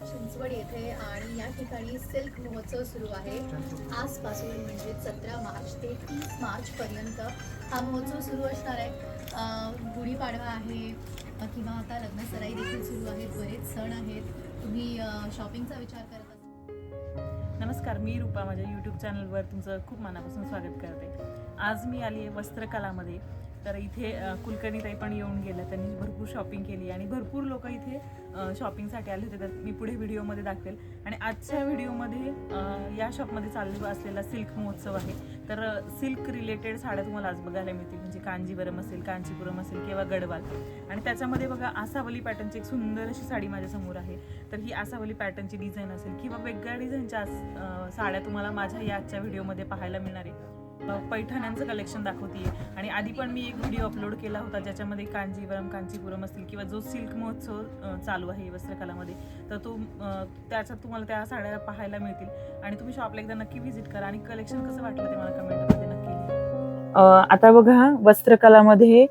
चिंचवड येथे आणि या ठिकाणी सिल्क महोत्सव सुरू आहे. आजपासून म्हणजे सतरा मार्च ते तीस मार्च पर्यंत हा महोत्सव सुरू असणार आहे. गुढीपाडवा आहे किंवा आता लग्नसराई देखील सुरू आहेत बरेच सण आहेत. तुम्ही शॉपिंगचा विचार करत असाल. नमस्कार मी रूपा. माझ्या यूट्यूब चॅनलवर तुमचं खूप मनापासून स्वागत करते. आज मी आली आहे वस्त्रकलामध्ये. तर इथे कुलकर्णीताई पण येऊन गेल्या. त्यांनी भरपूर शॉपिंग केली आणि भरपूर लोक इथे शॉपिंगसाठी आले होते. तर मी पुढे व्हिडिओमध्ये दाखवेल. आणि आजच्या व्हिडिओमध्ये या शॉपमध्ये चालू असलेला सिल्क महोत्सव आहे. तर सिल्क रिलेटेड साड्या तुम्हाला आज बघायला मिळतील. म्हणजे कांजीवरम असेल कांचीपुरम असेल किंवा गडवाल. आणि त्याच्यामध्ये बघा आसावली पॅटर्नची एक सुंदर अशी साडी माझ्यासमोर आहे. तर ही आसावली पॅटर्नची डिझाईन असेल किंवा वेगळ्या डिझाईनच्या साड्या तुम्हाला माझ्या या आजच्या व्हिडिओमध्ये पाहायला मिळणार आहे. पैठण्यांचं कलेक्शन दाखवते आणि आधी पण मी एक व्हिडिओ अपलोड केला होता ज्याच्यामध्ये कांजीवरम कांचीपुरम असतील किंवा जो सिल्क महोत्सव चालू आहे वस्त्रकलामध्ये तर तो त्याच्यात तुम्हाला त्या साड्या पाहायला मिळतील. आणि तुम्ही शॉपला एकदा नक्की व्हिजिट करा. आणि कलेक्शन कसं वाटलं ते मला कमेंटमध्ये नक्की. आता बघा वस्त्रकलामध्ये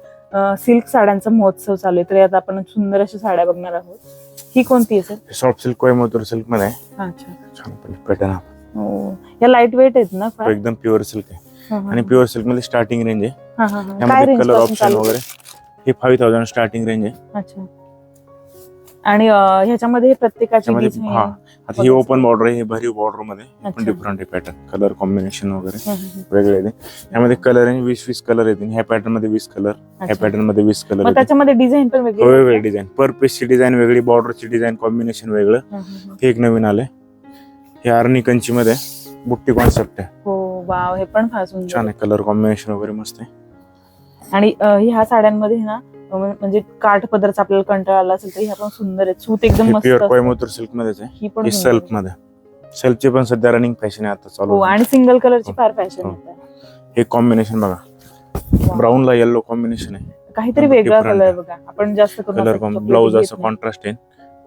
सिल्क साड्यांचा महोत्सव चालू आहे. तर यात आपण सुंदर अशा साड्या बघणार आहोत. ही कोणती आहे सर सॉफ्ट सिल्क कोयमतूर सिल्कमध्ये. अच्छा. छान पॅटर्न हो. या लाइट वेट आहेत ना एकदम प्युअर सिल्क आहे. आणि प्युअर सिल्कमध्ये स्टार्टिंग रेंज आहे. रेंज कलर ऑप्शन वगैरे हे फाईव्ह थाउजंड स्टार्टिंग रेंज आहे. अच्छा. आणि ह्याच्यामध्ये प्रत्येकाची हा. आता ही. ओपन बॉर्डर आहे हे भरीव बॉर्डरमध्ये पण. डिफरंट आहे पॅटर्न कलर कॉम्बिनेशन वगैरे. वेगळे येते यामध्ये कलर आहे वीस वीस कलर येतील ह्या पॅटर्नमध्ये वीस कलर ह्या. पॅटर्नमध्ये वीस कलर त्याच्यामध्ये डिझाईन पण वेगळी? डिझाईन पर पीसची डिझाईन वेगळी बॉर्डरची डिझाईन कॉम्बिनेशन वेगळं. हं, एक नवीन आलंय. हे आर्नी कंची मध्ये बुट्टी कॉन्सेप्ट आहे. हो. वाव हे पण फार सुंदर छान आहे. आहे कलर कॉम्बिनेशन वगैरे मस्त आहे आणि अं, ह्या साड्यांमध्ये ना अं, म्हणजे काठ पदरचा आपल्याला कंटाळा आला असेल तर ह्या पण सुंदर आहेत सूत एकदम हे मस्त प्युअर असतं. कोयमतूर सिल्क मध्येच आहे ही पण हे सुंदर सेल्फ. मध्ये सेल्फचे पण सध्या रनिंग फॅशन आहे आता चालू हो आणि सिंगल कलरची फार फॅशन हो. आहे हे कॉम्बिनेशन बघा Wow. ब्राऊन ला येल्लो कॉम्बिनेशन आहे काहीतरी वेगळा. कलर बघा आपण जास्त करून कलर असं ब्लाऊज घेत असं नाही. कॉन्ट्रास्ट आहे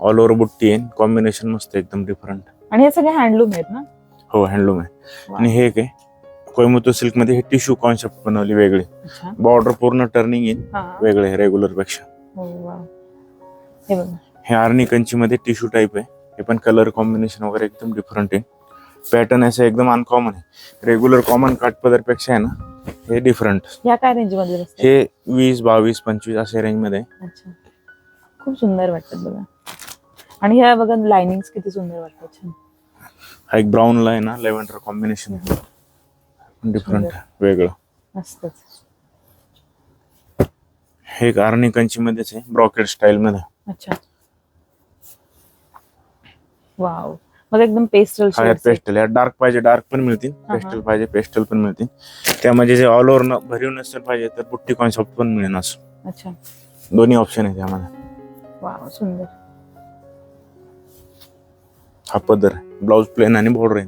ऑल ओव्हर बुट्टी आहे कॉम्बिनेशन मस्त आहे, एकदम डिफरंट आणि हे सगळे हँडलूम आहेत ना हो हँडलूम आहे. आणि हे काय कोयमतूर सिल्कमध्ये हे टिश्यू कॉन्सेप्ट बनवली वेगळी. बॉर्डर पूर्ण टर्निंग इन वेगळे रेग्युलरपेक्षा. हो. हे आर्नी कंची मध्ये टिश्यू टाईप आहे. हे पण कलर कॉम्बिनेशन वगैरे एकदम डिफरंट आहे. पॅटर्न असं एकदम अनकॉमन आहे. रेग्युलर कॉमन काठपदरपेक्षा आहे ना हे डिफरंट ह्या काय रेंजमध्ये? हे वीस बावीस पंचवीस अशा रेंजमध्ये खूप सुंदर वाटतात बघा. आणि ह्या बघा लाइनिंग किती सुंदर वाटतात. हा एक ब्राऊन ला आहे ना लेव्हंडर कॉम्बिनेशन डिफरंट वेगळं. हे एक आर्नी कंची मध्येच आहे ब्रॉकेट स्टाईल मध्ये. अच्छा. वाव मग एकदम पेस्टल हा पेस्टल यात डार्क पाहिजे डार्क पण मिळतील. पेस्टल पाहिजे पेस्टल पण मिळतील. त्यामध्ये जे ऑल ओव्हर भरीव नसेल पाहिजे तर पुट्टी कॉन्सेप्ट पण मिळेल असं. अच्छा. दोन्ही ऑप्शन आहे त्यामध्ये वाव सुंदर. हा पदर ब्लाऊज प्लेन आणि बॉर्डर. आहे.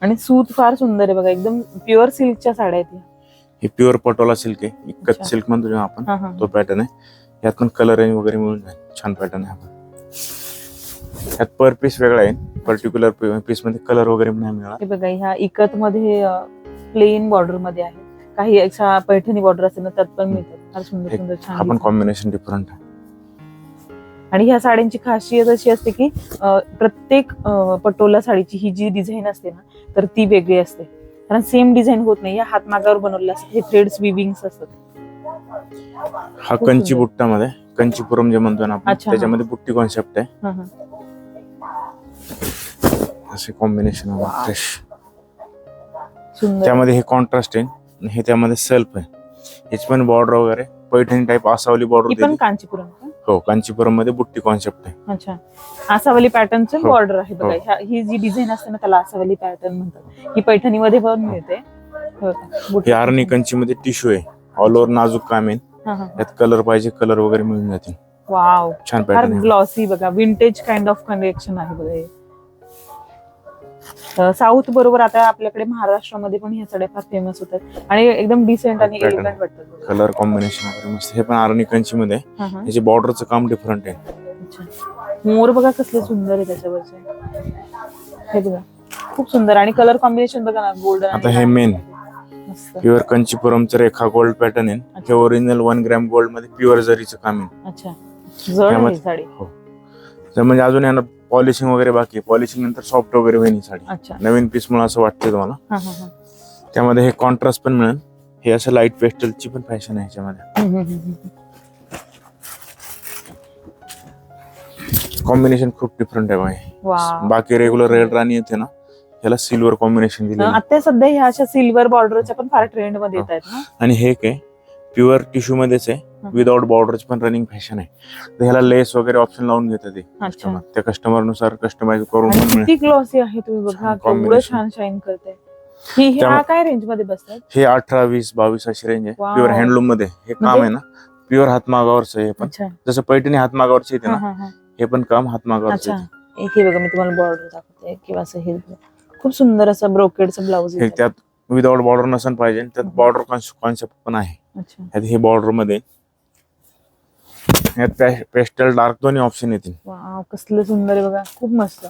आणि सूत फार सुंदर आहे बघा एकदम प्युअर सिल्कच्या साड्या आहेत. हे प्युअर पटोला सिल्क आहे. अच्छा. इकत सिल्क म्हणतो जेव्हा आपण हा तो पॅटर्न आहे. यात पण कलर रेंज वगैरे मिळून जाईल. छान पॅटर्न आहे आपण यात पर पीस वेगळा आहे. पर्टिक्युलर पीसमध्ये कलर वगैरे नाही मिळणार. हे बघा ह्या इकत मध्ये प्लेन बॉर्डरमध्ये आहे. काही अशा पैठणी बॉर्डर असेल ना त्यात पण मिळतात. फार सुंदर हे- सुंदर छान पण design. कॉम्बिनेशन डिफरंट आहे. आणि ह्या साड्यांची खासियत अशी असते की प्रत्येक पटोला साडीची ही जी डिझाईन असते ना तर ती वेगळी असते कारण सेम डिझाईन होत नाही या हातमागावर बनवलेलं असतं हे थ्रेड्स विविंग्स असतात हा कंची. बुट्टा मध्ये कंचीपुरम जे म्हणतो ना आपण. त्याच्यामध्ये बुट्टी कॉन्सेप्ट आहे. असे कॉम्बिनेशन. फ्रेश त्यामध्ये हे कॉन्ट्रास्ट आहे हे त्यामध्ये सेल्फ आहे ह्याची पण बॉर्डर वगैरे पैठणी टाईप आसावली ही बॉर्डर पण कांचीपुरम? हो कांचीपुरममध्ये बुट्टी कॉन्सेप्ट आहे. अच्छा. आसावली पॅटर्नचं हो. बॉर्डर आहे बघा. हो. ह्या- ही जी डिझाईन असते ना त्याला आसावली पॅटर्न म्हणतात. ही पैठणीमध्ये पण मिळते. हो का? हे. आर्नी कंची मध्ये टिश्यू आहे. ऑल ओव्हर नाजूक काम आहे. हा, हा. यात कलर पाहिजे कलर वगैरे मिळून जातील. वाव छान फार पॅटर्न ग्लॉसी बघा. विंटेज काइंड ऑफ कलेक्शन आहे बघा हे. साऊथ बरोबर आता आपल्याकडे महाराष्ट्रामध्ये पण ह्या साड्या फार फेमस होतात. आणि एकदम डिसेंट आणि. एलिगंट वाटतात. कलर कॉम्बिनेशन वगैरे मस्त. हे पण आर्नी कंची मध्ये. ह्याचे बॉर्डरचं काम डिफरंट आहे. मोर बघा कसले सुंदर आहे त्याच्यावरचे. हे बघा. खूप सुंदर. आणि कलर कॉम्बिनेशन बघा ना गोल्डन आता हे मेन प्युअर कंचीपुरमचं रेखा गोल्ड पॅटर्न आहे. हे ओरिजिनल वन ग्रॅम गोल्डमध्ये प्युअर जरीचं काम आहे. अच्छा. जड आहे ही साडी. तर म्हणजे अजून यांना पॉलिशिंग वगैरे बाकी पॉलिशिंग नंतर सॉफ्ट वगैरे होईल ही साडी. अच्छा. नवीन पीस मुळे असं वाटतंय तुम्हाला. हा हा हा. त्यामध्ये हे कॉन्ट्रास्ट पण मिळेल. हे असं लाइट पेस्टलची पण फॅशन आहे ह्याच्यामध्ये हम्म, हम्म, हम्म, हम्म. कॉम्बिनेशन खूप डिफरंट आहे बाकी रेग्युलर रेड राणी येते ना याला सिल्वर कॉम्बिनेशन दिलेलं. आहे. आता सध्या ह्या अशा सिल्वर बॉर्डरच्या पण फार ट्रेंडमध्ये येत आहेत ना? आणि हे काय प्युअर टिश्यू मध्येच आहे. विदाउट बॉर्डरची पण रनिंग फॅशन आहे. तर ह्याला लेस वगैरे ऑप्शन लावून घेतात ते कस्टमर त्या कस्टमरनुसार कस्टमाइज करून पण आणि मिळेल किती ग्लॉसी आहे तुम्ही बघा. छान केवढं combination. छान शाईन करते. ही त्यामुळे- काय रेंजमध्ये बसतात? हे अठरा वीस बावीस अशी रेंज आहे. Wow. प्युअर हँडलूममध्ये. हे काम म्हणजे- आहे ना. प्युअर हातमागावरच आहे हे पण. अच्छा. जसं पैठणी हातमागावरची येते हा, ना. हा, हा. हे. पण काम हातमागावरच अच्छा. येते. एक हे बघा मी तुम्हाला बॉर्डर दाखवते. किंवा असं हे खूप सुंदर असं ब्रोकेडचं ब्लाऊज हे त्यात विदाउट बॉर्डर नसन पाहिजे. त्यात. बॉर्डर कॉन्सेप्ट पण आहे. अच्छा. यात हे बॉर्डरमध्ये पेस्टल डार्क दोन्ही ऑप्शन येतील. कसलं सुंदर आहे बघा. खूप मस्त.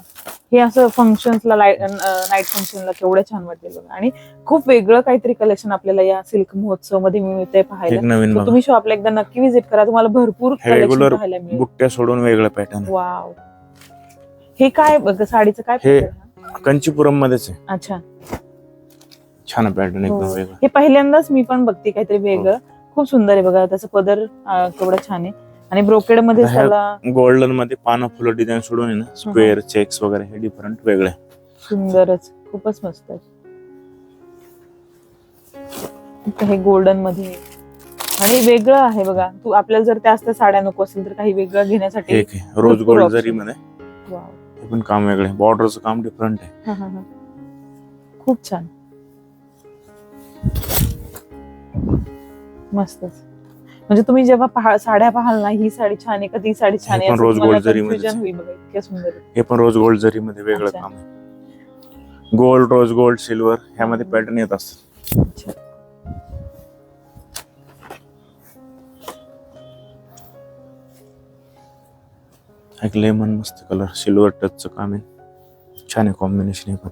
हे असं फंक्शन्सला नाईट फंक्शनला केवढं छान वाटेल बघा. आणि खूप वेगळं काहीतरी कलेक्शन आपल्याला या सिल्क महोत्सवमध्ये मिळते पाहायला. तुम्ही शॉपला एकदा नक्की विजिट करा. तुम्हाला भरपूर मिळेल. बुट्ट्या सोडून वेगळं पॅटर्न वाव हे काय बघ, साडीचं काय हे-? कंचीपुरम मध्येच आहे. अच्छा. छान पॅटर्न एकदम हो. वेगळं. हे पहिल्यांदाच मी पण बघते काहीतरी वेगळं. खूप सुंदर आहे बघा त्याचं पदर केवढं छान आहे. आणि ब्रोकेडमध्ये त्याला गोल्डनमध्ये पानं फुलं डिझाईन सोडून आहे ना स्क्वेअर चेक्स वगैरे हे डिफरंट वेगळे. सुंदरच खूपच मस्त आहे. हे गोल्डनमध्ये. आणि वेगळं आहे बघा तू आपल्याला जर त्या साड्या नको असेल तर काही वेगळं घेण्यासाठी रोज गोल्ड. जरी मध्ये. हे पण काम वेगळे बॉर्डरचं काम डिफरंट आहे. हा, हा, हा. खूप छान. मस्तच म्हणजे तुम्ही जेव्हा पहा- साड्या पाहाल ना ही साडी छान आहे का ती साडी छान हे आहे पण आहे. होईल बघा इतक्या सुंदर आहे. हे पण रोज गोल्ड जरी मध्ये वेगळं अच्छा. काम आहे गोल्ड रोज गोल्ड सिल्वर ह्यामध्ये पॅटर्न येत असतात अच्छा. एक लेमन मस्त कलर सिल्वर टचचं काम आहे छान आहे कॉम्बिनेशन हे पण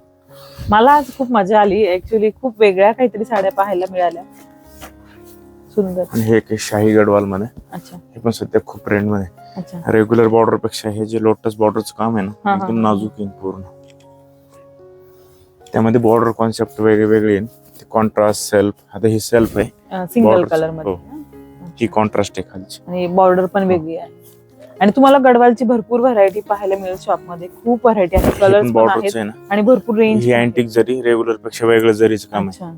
मला आज खूप मजा आली. ऍक्च्युली खूप वेगळ्या काहीतरी साड्या पाहायला मिळाल्या. सुंदर. आणि हे एक आहे शाही गडवाल मध्ये अच्छा. हे पण सध्या खूप ट्रेंडमध्ये. अच्छा. रेग्युलर बॉर्डरपेक्षा हे जे लोटस बॉर्डरचं काम आहे हा, ना हा, एकदम हा. नाजूक येईल पूर्ण. त्यामध्ये बॉर्डर कॉन्सेप्ट वेगळे वेगळे येईल कॉन्ट्रास्ट सेल्फ आता ही सेल्फ आहे. सिंगल कलरमध्ये. हो. ही कॉन्ट्रास्ट आहे खालची. आणि बॉर्डर पण वेगळी आहे. आणि तुम्हाला गडवालची भरपूर व्हरायटी पाहायला मिळेल शॉपमध्ये खूप व्हरायटी आहे कलर्स पण पण बॉर्डरच आहेत आहे ना. आणि भरपूर रेंज ही अँटिक जरी रेग्युलरपेक्षा वेगळं जरीचं काम आहे. अच्छा.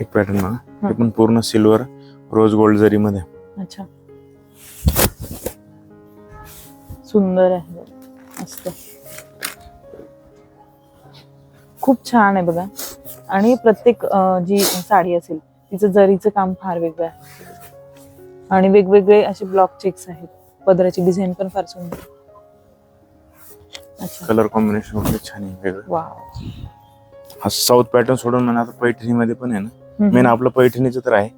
एक पॅटर्न बघा. हे. पण पूर्ण सिल्वर रोज गोल्ड जरी मध्ये अच्छा. सुंदर आहे मस्त. खूप छान आहे बघा. आणि प्रत्येक जी साडी असेल तिचं जरीचं काम फार वेगळं आहे. आणि वेगवेगळे असे ब्लॉक चेक्स आहेत. पदराची डिझाईन पण फार सुंदर अच्छा. कलर कॉम्बिनेशन वगैरे छान आहे वेगळं. हा साऊथ पॅटर्न सोडून म्हणा आता पैठणी मध्ये पण आहे ना. मेन आपलं पैठणीचं तर आहे.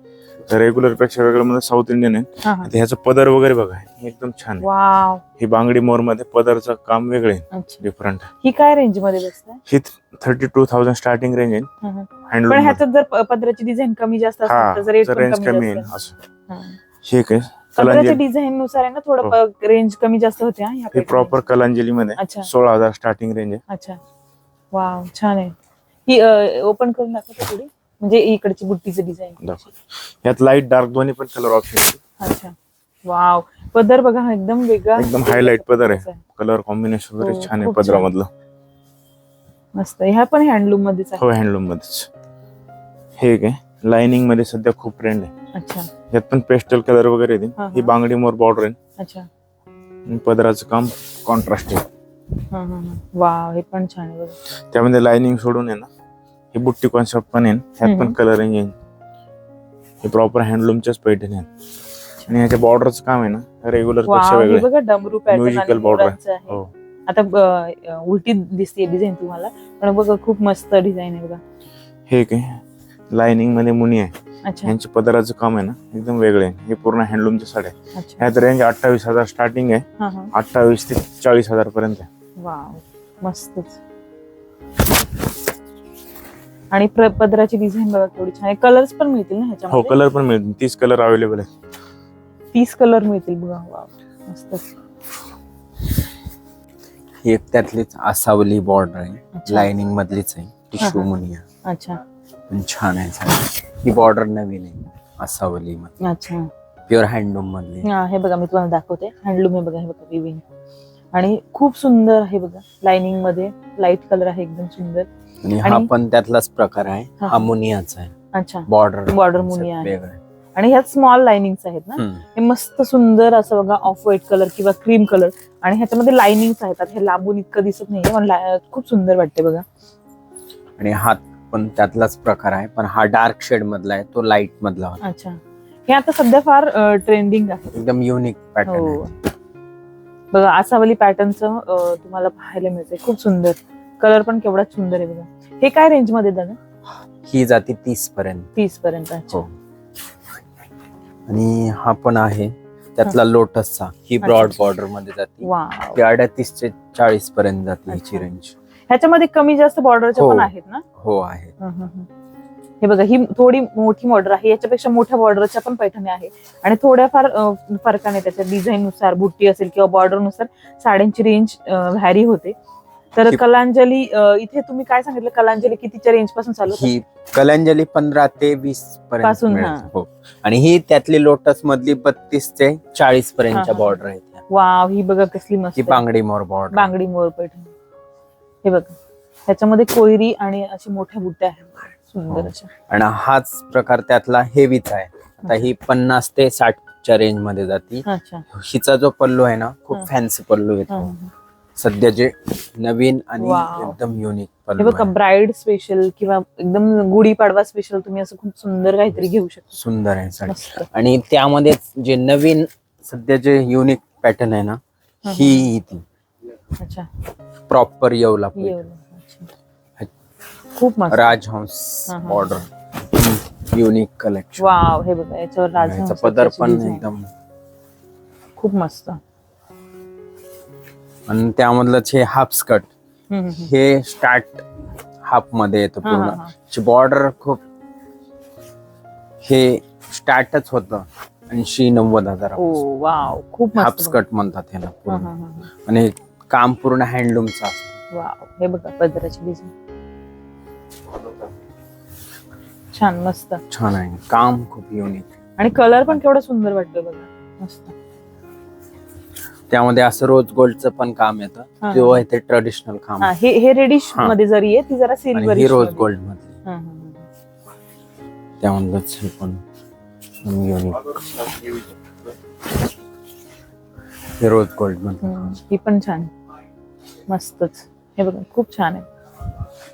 रेग्युलरपेक्षा वेगळं मध्ये साऊथ इंडियन आहे हा, हा. आता ह्याचं पदर वगैरे बघा हे एकदम छान आहे. वाव. ही बांगडी मोरमध्ये पदरचं काम वेगळे अच्छा. डिफरंट ही काय रेंजमध्ये बसते ही thirty two thousand starting range आहे. हा, हा. पण हँडलूम ह्याच्यात जर प- पदराची डिझाईन कमी जास्त हा असेल तर रेट तर पण रेंज कमी कमी येईल जास्त असं. हा. हे काय पदराच्या कलांजली. डिझाईन नुसार आहे ना थोडं रेंज कमी जास्त होते हा ह्या हे pattern प्रॉपर. कलांजली मध्ये अच्छा. सोळा हजार स्टार्टिंग रेंज आहे. अच्छा. वाव छान आहे. ही ओपन करून दाखवते थोडी. म्हणजे इकडची बुट्टीची डिझाईन दाखव. यात लाइट डार्क दोन्ही पण कलर ऑप्शन अच्छा. वाव पदर बघा हा एकदम वेगळा. एकदम हायलाइट पदर आहे. कलर कॉम्बिनेशन वगैरे हो, छान आहे खूप छान. पदरामधलं. मस्त. ह्या पण हँडलूम मध्येच आहे हो हँडलूम मध्येच. हे काय लाइनिंगमध्ये सध्या खूप ट्रेंड आहे. अच्छा. यात पण पेस्टल कलर वगैरे हा, ही हा. बांगडी मोर बॉर्डर आहे. अच्छा. आणि पदराचं काम कॉन्ट्रास्ट आहे. हा हा हा. वाव हे पण छान आहे बघा. त्यामध्ये लाइनिंग सोडून आहे ना ही बुट्टी कॉन्सेप्ट पण आहे ह्यात पण. कलरिंग येईल हे प्रॉपर हँडलूमच्याच पैठणी आहेत. आणि ह्याच्या बॉर्डरचं काम आहे ना रेग्युलरपेक्षा वेगळं. border. मोरांचं आहे. हो. आता उलटी दिसते डिझाईन तुम्हाला पण बघा खूप मस्त डिझाईन आहे बघा. हे काय लाइनिंगमध्ये मुनी आहे. यांच्या पदराचं काम आहे ना एकदम वेगळे हे पूर्ण हँडलूमच्या साड्या ह्यात रेंज अठ्ठावीस हजार स्टार्टिंग आहे. अठ्ठावीस ते चाळीस हजार पर्यंत मस्तच. आणि प्र- पदराची डिझाईन बघा केवढी छान आहे. कलर्स पण मिळतील ना हो ह्याच्यामध्ये कलर पण मिळतील. तीस कलर अवेलेबल आहे तीस कलर मिळतील बघा. वा मस्त. ही एक त्यातलीच आसावली बॉर्डर आहे. लाइनिंग मधलीच आहे. टिश्यू हा, हा. मुनिया. अच्छा. पण छान आहे साडी. ही बॉर्डर नवीन आहे. आसावली मध्ये अच्छा. प्युअर हँडलूम मधली. हा हे बघा मी तुम्हाला दाखवते. हँडलूम आहे बघा हे बघा विविंग आणि खूप सुंदर आहे बघा लाइनिंगमध्ये लाइट कलर आहे एकदम सुंदर. आणि हा आणि- पण त्यातलाच प्रकार आहे हा. हा मुनियाचा आहे. अच्छा. बॉर्डर Border मुनिया आहे. आणि ह्यात स्मॉल लाइनिंग्स आहेत ना. हे मस्त सुंदर असं बघा ऑफ व्हाईट कलर किंवा क्रीम कलर आणि ह्याच्यामध्ये लाइनिंग्स आहेत आता हे लांबून इतकं दिसत नाहीये पण ला- खूप सुंदर वाटते बघा. आणि हा पण त्यातलाच प्रकार आहे पण हा डार्क शेड मधला आहे तो लाइट मधला होता. अच्छा. हे आता सध्या फार ट्रेंडिंग आहे. एकदम युनिक पॅटर्न हो. आहे. बघा आसावली पॅटर्नचं तुम्हाला पाहायला मिळते खूप सुंदर. कलर पण केवढा सुंदर आहे बघा. हे काय रेंजमध्ये दादा? ही जाते तीस पर्यंत तीस पर्यंत अच्छा. हो. आणि हा पण आहे. त्यातला लोटसचा. ही ब्रॉड. बॉर्डरमध्ये जाते. ती अडतीस ते चाळीस पर्यंत जाते हिची अच्छा. रेंज ह्याच्यामध्ये कमी जास्त बॉर्डरच्या हो. पण आहेत ना? हो आहे हं, हं, हं. हे बघा ही थोडी मोठी बॉर्डर आहे याच्यापेक्षा मोठ्या बॉर्डरच्या पण पैठणी आहे आणि थोड्याफार फरकाने त्याच्या डिझाईन नुसार बुट्टी असेल किंवा बॉर्डरनुसार साड्यांची रेंज व्हॅरी होते तर कलांजली इथे तुम्ही काय सांगितलं कलांजली कितीच्या रेंजपासून चालू होतं? ही कलांजली पंधरा ते वीस पर्यंत पासून. हा. आणि ही त्यातली लोटस मधली बत्तीस ते चाळीस पर्यंतच्या हा. बॉर्डर आहेत ह्या. वाव ही बघा कसली मस्त आहे. बांगडी मोर बॉर्डर बांगडी मोर पैठणी हे बघा ह्याच्यामध्ये कोयरी आणि अशी मोठ्या बुट्ट्या आहेत सुंदर हो. अशा आणि हाच प्रकार त्यातला हेवीचा आहे आता ही पन्नास ते साठच्या रेंजमध्ये जाते अच्छा हिचा जो पल्लू आहे ना खूप. फॅन्सी पल्लू येतो. सध्या जे नवीन आणि वाव. एकदम युनिक हे पल्लू बघा आहे. ब्राईड स्पेशल किंवा एकदम गुढीपाडवा स्पेशल तुम्ही असं खूप सुंदर काहीतरी घेऊ शकता सुंदर आहे साडी मस्त आणि त्यामध्येच जे नवीन सध्या जे युनिक पॅटर्न आहे ना ही ती अच्छा प्रॉपर येवला येवला. अच्छा. खूप मस्त राजहंस हा, हा. ऑर्डर युनिक कलेक्शन वाव हे बघा याच्यावर याचा राजहंसाची पदर पण design. एकदम खूप मस्त आणि त्यामधलंच हे हाफ स्कर्ट हम्म, हम्म, हम्म. हे स्टार्ट हाफमध्ये येतं हा, हा, पूर्ण. बॉर्डर खूप हे स्टार्टच होतं ऐंशी नव्वद हजार ओ वाव खूप हाफ मस्त. स्कर्ट म्हणतात ह्याला हा, पूर्ण हा, हा, हा. आणि काम पूर्ण हँडलूमचं असतं वाव हे बघा पदराची डिझाईन छान मस्त. छान आहे. काम खूप युनिक आणि कलर पण केवढा सुंदर वाटतोय बघा. मस्त. त्यामध्ये असं रोज गोल्डचं पण काम हा, येतं किंवा इथे ट्रेडिशनल काम. हा हे हे रेडिश हा. मध्ये जरी आहे ती जरा आणि सिल्वर ही रोज गोल्डमध्ये त्यामधलंच हे पण युनिक हे रोज गोल्डमध्ये ही पण छान. मस्तच. हे बघा खूप छान आहे.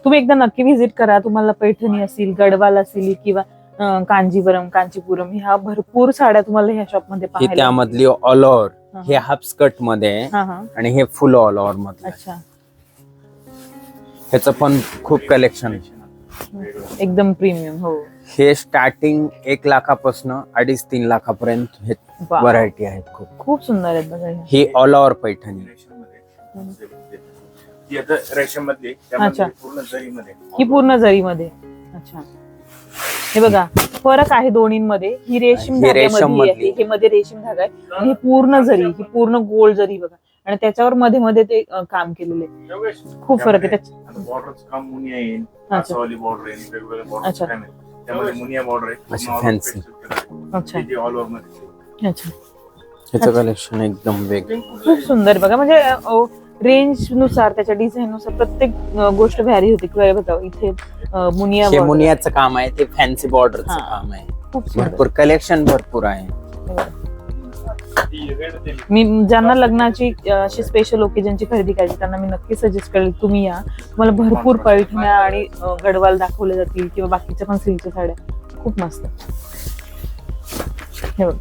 तुम्ही एकदा नक्की व्हिजिट करा. तुम्हाला पैठणी असेल गडवाल असेल किंवा कांजीवरम कांचीपुरम ह्या भरपूर साड्या तुम्हाला ह्या शॉपमध्ये त्यामधली ऑल ओव्हर हा. हाफ स्कर्टमध्ये आणि हे फुल ऑल ओव्हरमध्ये. अच्छा. ह्याचं पण खूप कलेक्शन एकदम प्रीमियम हो. हे स्टार्टिंग एक लाखापासून अडीच तीन लाखापर्यंत हे. व्हरायटी आहेत खूप. खूप सुंदर आहेत बघा. ही ऑल ओव्हर पैठणी. ती आता अच्छा. पूर्ण जरीमध्ये. ही पूर्ण जरीमध्ये. अच्छा. हे बघा फरक आहे दोन्हीमध्ये. ही रेशीम ही धाग्यामध्ये रेशीममधली. आहे हे मध्ये रेशीम धागा आहे. आणि ही पूर्ण जरी ही पूर्ण गोल जरी बघा. आणि त्याच्यावर मध्ये मध्ये ते अं, काम केलेले. खूप फरक आहे. त्याच्या बॉर्डरचं काम मुनिया येईल. अच्छा. बॉर्डर येईल. अच्छा. बॉर्डर त्यामध्ये मुनिया बॉर्डर आहे. अशी पूर्ण all over fancy. paste केलेलं अच्छा. आहे. ते all over मध्ये. अच्छा. ह्याचं कलेक्शन एकदम वेगळं. खूप सुंदर. बघा म्हणजे नुसार त्याच्या डिझाईन नुसार प्रत्येक गोष्ट व्हॅरी होती किंवा बघा इथे मुनिया हे मुनियाचं काम आहे ते फॅन्सी बॉर्डरचं. काम आहे. खूप सुंदर. भरपूर कलेक्शन भरपूर आहे. मी ज्यांना लग्नाची अशी स्पेशल ओकेजनची खरेदी करायची त्यांना मी नक्की सजेस्ट करेल तुम्ही या. तुम्हाला भरपूर पैठण्या आणि गडवाल दाखवले जातील किंवा बाकीच्या पण सिल्कच्या साड्या. खूप मस्त. हे बघ.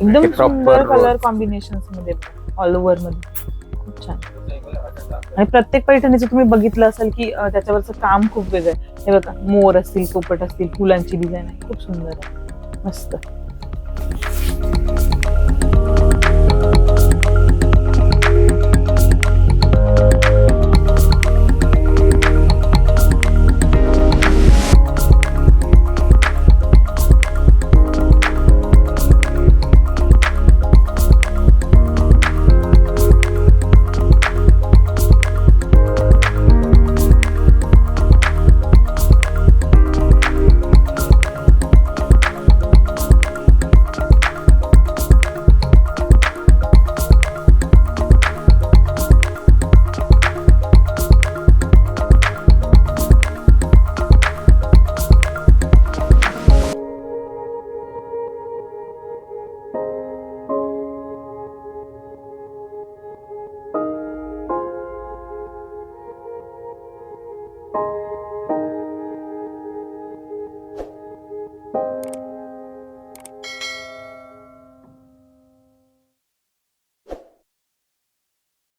एकदम हे सुंदर. कलर कॉम्बिनेशनमध्ये ऑल ओव्हरमध्ये. खूप छान. आणि प्रत्येक पैठणीचं तुम्ही बघितलं असेल की त्याच्यावरचं काम खूप वेगळं आहे. हे बघा मोर असतील पोपट असतील फुलांची डिझाईन आहे. खूप सुंदर आहे. मस्त.